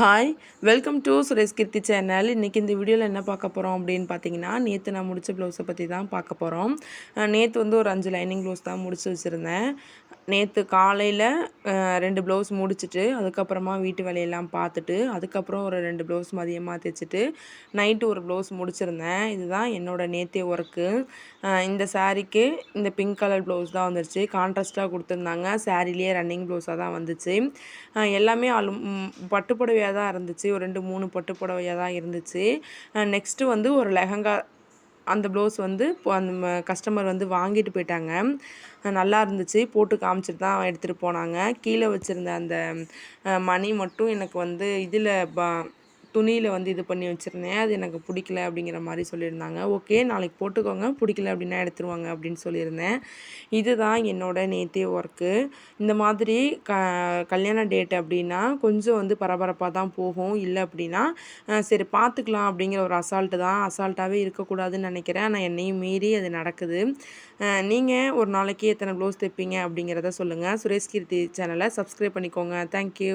Hi welcome to Suresh Keerthi channel இன்றைக்கி இந்த வீடியோவில் என்ன பார்க்க போகிறோம் அப்படின்னு பார்த்தீங்கன்னா நேற்று நான் முடித்த ப்ளவுஸை பற்றி தான் பார்க்க போகிறோம் நேற்று வந்து ஒரு அஞ்சு லைனிங் ப்ளவுஸ் தான் முடிச்சு வச்சுருந்தேன். நேற்று காலையில் ரெண்டு ப்ளவுஸ் முடிச்சுட்டு அதுக்கப்புறமா வீட்டு வேலையெல்லாம் பார்த்துட்டு அதுக்கப்புறம் ஒரு ரெண்டு ப்ளவுஸ் மதியமாக தைச்சிட்டு நைட்டு ஒரு ப்ளவுஸ் முடிச்சிருந்தேன். இதுதான் என்னோடய நேத்திய ஒர்க்கு இந்த சாரீக்கு இந்த பிங்க் கலர் ப்ளவுஸ் தான் வந்துருச்சு. கான்ட்ராஸ்ட்டாக கொடுத்துருந்தாங்க. சாரீலேயே ரன்னிங் ப்ளவுஸாக தான் வந்துச்சு. எல்லாமே அலு பட்டுப்புடவை புடவையாக தான் இருந்துச்சு. ஒரு ரெண்டு மூணு பட்டு புடவையாக தான் இருந்துச்சு நெக்ஸ்ட்டு வந்து ஒரு லெஹங்கா அந்த ப்ளவுஸ் வந்து அந்த கஸ்டமர் வந்து வாங்கிட்டு போயிட்டாங்க. நல்லா இருந்துச்சு. போட்டு காமிச்சிட்டு தான் எடுத்துகிட்டு போனாங்க. கீழே வச்சுருந்த அந்த மணி மட்டும் எனக்கு வந்து இதில் பா துணியில் வந்து இது பண்ணி வச்சுருந்தேன். அது எனக்கு பிடிக்கல அப்படிங்கிற மாதிரி சொல்லியிருந்தாங்க. ஓகே நாளைக்கு போட்டுக்கோங்க. பிடிக்கல அப்படின்னா எடுத்துருவாங்க அப்படின்னு சொல்லியிருந்தேன். இதுதான் என்னோட நேத்தே ஒர்க்கு இந்த மாதிரி க கல்யாண டேட் அப்படின்னா கொஞ்சம் வந்து பரபரப்பாக தான் போகும். இல்லை அப்படின்னா சரி பார்த்துக்கலாம் அப்படிங்கிற ஒரு அசால்ட்டு தான். அசால்ட்டாகவே இருக்கக்கூடாதுன்னு நினைக்கிறேன். ஆனால் என்னையும் மீறி அது நடக்குது. நீங்கள் ஒரு நாளைக்கு எத்தனை ப்ளவுஸ் தைப்பீங்க அப்படிங்கிறத சொல்லுங்கள் சுரேஷ் கீர்த்தி சேனலை சப்ஸ்கிரைப் பண்ணிக்கோங்க தேங்க்யூ